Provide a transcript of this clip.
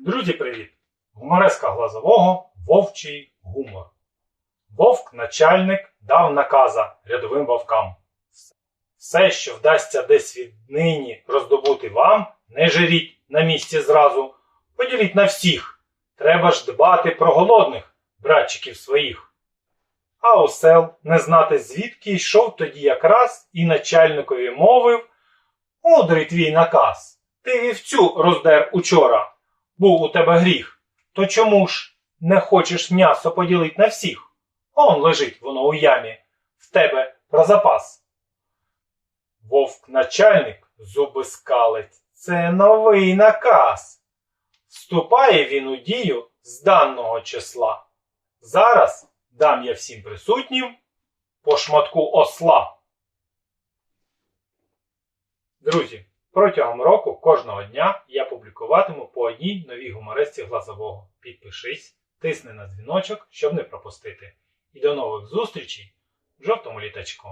Друзі, привіт! Гумореска глазового вовчий гумор. Вовк начальник дав наказа рядовим вовкам. Все, що вдасться десь віднині роздобути вам, не жиріть на місці зразу, поділіть на всіх. Треба ж дбати про голодних братчиків своїх. А осел не знати звідки йшов тоді якраз і начальникові мовив Мудрий твій наказ. Ти вівцю роздер учора. Був у тебе гріх. То чому ж не хочеш м'ясо поділить на всіх? Он лежить воно у ямі, в тебе про запас. Вовк начальник зуби скалить. Це новий наказ. Вступає він у дію з даного числа. Зараз дам я всім присутнім по шматку осла. Друзі, протягом року кожного дня я публікуватиму по одній новій гумористці глазового. Підпишись, тисни на дзвіночок, щоб не пропустити. І до нових зустрічей в жовтому літачку.